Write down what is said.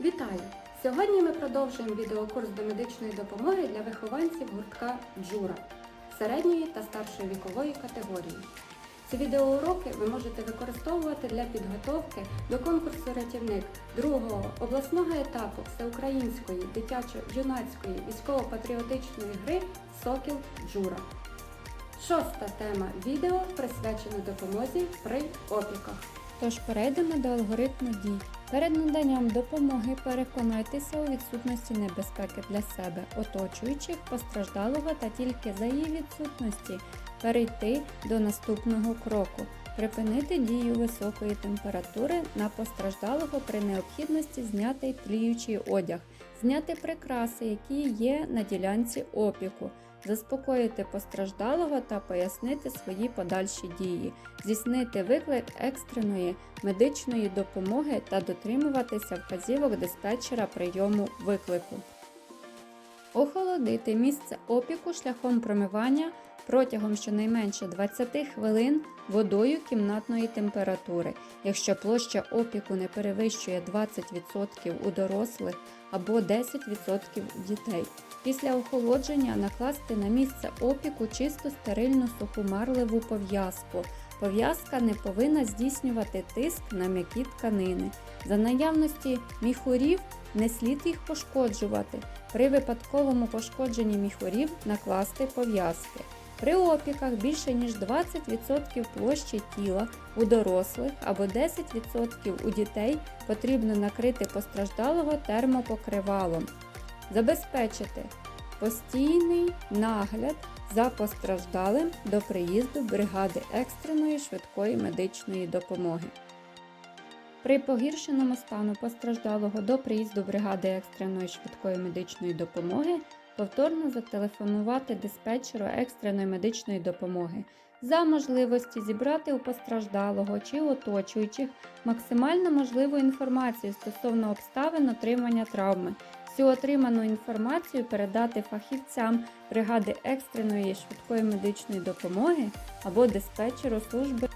Вітаю! Сьогодні ми продовжуємо відеокурс до медичної допомоги для вихованців гуртка Джура середньої та старшої вікової категорії. Ці відеоуроки ви можете використовувати для підготовки до конкурсу рятівник другого обласного етапу всеукраїнської дитячо-юнацької військово-патріотичної гри Сокіл Джура. Шоста тема відео присвячена допомозі при опіках. Тож перейдемо до алгоритму дій. Перед наданням допомоги переконайтеся у відсутності небезпеки для себе, оточуючих, постраждалого та тільки за її відсутності перейти до наступного кроку. Припинити дію високої температури на постраждалого при необхідності зняти тліючий одяг, зняти прикраси, які є на ділянці опіку, заспокоїти постраждалого та пояснити свої подальші дії, здійснити виклик екстреної медичної допомоги та дотримуватися вказівок диспетчера прийому виклику. Охолодити місце опіку шляхом промивання протягом щонайменше 20 хвилин водою кімнатної температури, якщо площа опіку не перевищує 20% у дорослих або 10% у дітей. Після охолодження накласти на місце опіку чисто стерильну суху марливу пов'язку. Пов'язка не повинна здійснювати тиск на м'які тканини. За наявності міхурів не слід їх пошкоджувати. При випадковому пошкодженні міхурів накласти пов'язки. При опіках більше ніж 20% площі тіла у дорослих або 10% у дітей потрібно накрити постраждалого термопокривалом. Забезпечити постійний нагляд за постраждалим до приїзду бригади екстреної швидкої медичної допомоги. При погіршеному стану постраждалого до приїзду бригади екстреної швидкої медичної допомоги повторно зателефонувати диспетчеру екстреної медичної допомоги за можливості зібрати у постраждалого чи оточуючих максимально можливу інформацію стосовно обставин отримання травми. Всю отриману інформацію передати фахівцям бригади екстреної швидкої медичної допомоги або диспетчеру служби